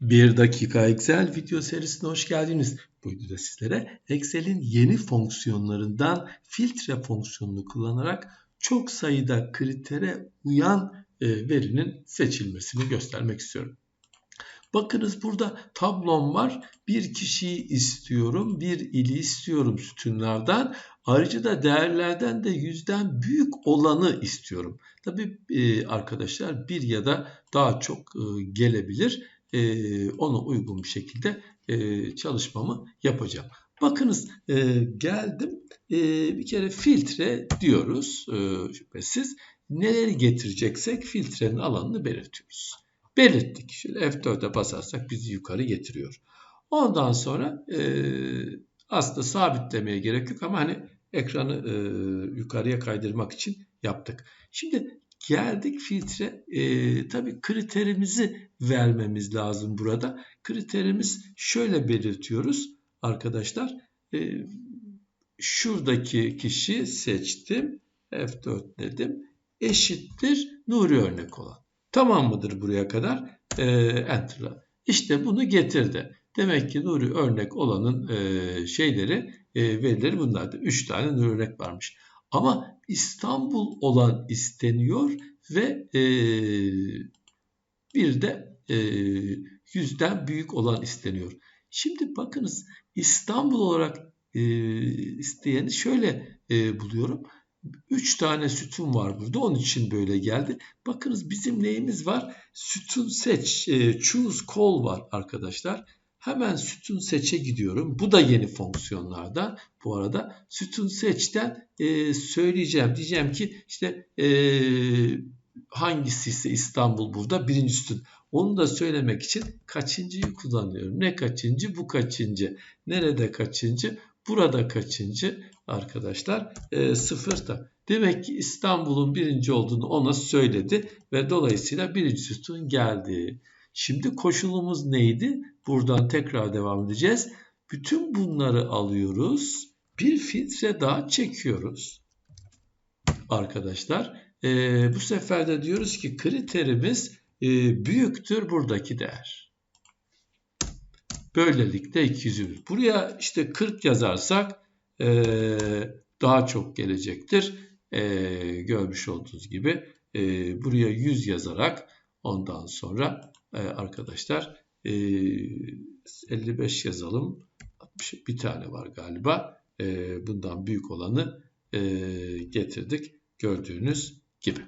Bir dakika Excel video serisine hoş geldiniz. Bu videoda sizlere Excel'in yeni fonksiyonlarından filtre fonksiyonunu kullanarak çok sayıda kritere uyan e, verinin seçilmesini göstermek istiyorum. Bakınız burada tablom var. Bir kişiyi istiyorum, bir ili istiyorum sütunlardan. Ayrıca da değerlerden de yüzden büyük olanı istiyorum. Tabii e, arkadaşlar bir ya da daha çok e, gelebilir e, ona uygun bir şekilde e, çalışmamı yapacağım. Bakınız e, geldim e, bir kere filtre diyoruz e, şüphesiz. Neleri getireceksek filtrenin alanını belirtiyoruz. Belirttik. Şöyle F4'e basarsak bizi yukarı getiriyor. Ondan sonra e, aslında sabitlemeye gerek yok ama hani ekranı e, yukarıya kaydırmak için yaptık. Şimdi Geldik filtre. E, tabii kriterimizi vermemiz lazım burada. Kriterimiz şöyle belirtiyoruz arkadaşlar. E, şuradaki kişi seçtim. F4 dedim. Eşittir Nuri örnek olan. Tamam mıdır buraya kadar? E, Enter'la. İşte bunu getirdi. Demek ki Nuri örnek olanın e, şeyleri, e, verileri bunlardı. 3 tane Nuri örnek varmış. Ama İstanbul olan isteniyor ve e, bir de e, yüzden büyük olan isteniyor. Şimdi bakınız İstanbul olarak e, isteyeni şöyle e, buluyorum. 3 tane sütun var burada. Onun için böyle geldi. Bakınız bizim neyimiz var? Sütun seç, e, choose call var arkadaşlar. Hemen sütun seçe gidiyorum. Bu da yeni fonksiyonlardan. Bu arada sütun seçten e, söyleyeceğim. Diyeceğim ki işte e, hangisi ise İstanbul burada birinci sütun. Onu da söylemek için kaçıncıyı kullanıyorum. Ne kaçıncı? Bu kaçıncı? Nerede kaçıncı? Burada kaçıncı? Arkadaşlar e, sıfırda. Demek ki İstanbul'un birinci olduğunu ona söyledi ve dolayısıyla birinci sütun geldi. Şimdi koşulumuz neydi? Buradan tekrar devam edeceğiz. Bütün bunları alıyoruz. Bir filtre daha çekiyoruz. Arkadaşlar e, bu sefer de diyoruz ki kriterimiz e, büyüktür buradaki değer. Böylelikle 200. Buraya işte 40 yazarsak e, daha çok gelecektir. E, görmüş olduğunuz gibi e, buraya 100 yazarak ondan sonra e, arkadaşlar e, 55 yazalım. Bir tane var galiba. E, bundan büyük olanı getirdik gördüğünüz gibi.